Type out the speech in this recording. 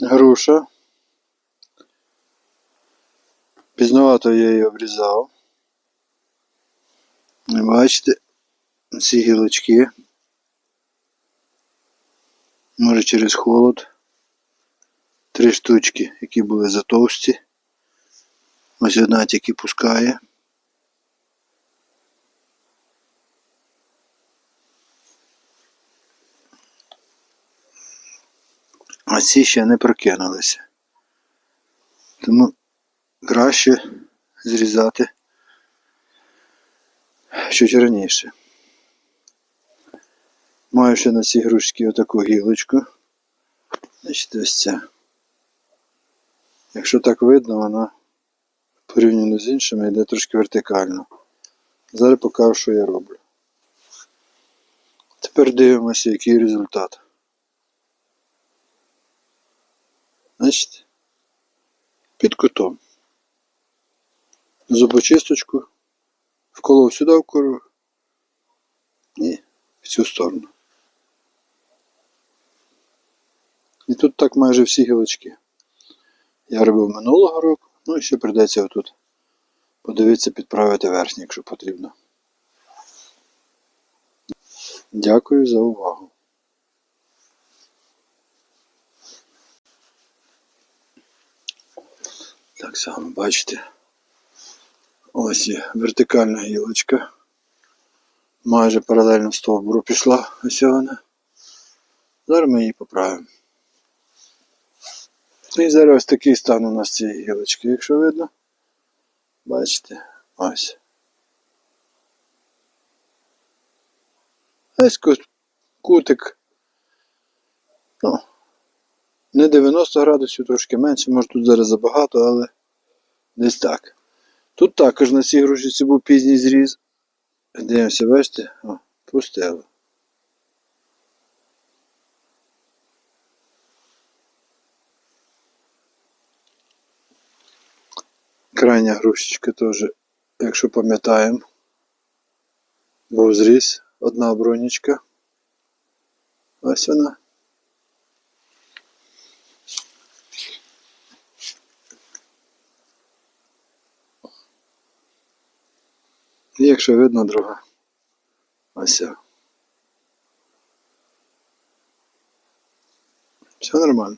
груша. Пізновато я її обрізав. Бачите, ці гілочки. Може через холод. Три штучки, які були затовсті. Ось одна тільки пускає. А ці ще не прокинулися. Тому краще зрізати чуть раніше. Маю ще на цій грушці отаку гілочку. Значить, ось ця. Якщо так видно, вона порівняно з іншими йде трошки вертикально. Зараз покажу, що я роблю. Тепер дивимося, який результат. Значить, під кутом. Зубочисточку вколов сюди в кору і в цю сторону. І тут так майже всі гілочки. Я робив минулого року, ну і ще прийдеться отут подивитися, підправити верхній, якщо потрібно. Дякую за увагу. Так само бачите. Ось є вертикальна гілочка. Майже паралельно стовбуру пішла ось вона. Зараз ми її поправимо. І зараз ось такий стан у нас цієї гілочки, якщо видно. Бачите, ось. Ось кутик. Ну, не 90 градусів, трошки менше, може тут зараз забагато, але десь так. Тут також на цій грушиці був пізній зріз. Дивимося, бачите? О, пустило. Крайня грушечка теж, якщо пам'ятаємо, був зріз, одна бронічка. Ось вона. І якщо видно друга. ося. Все нормально.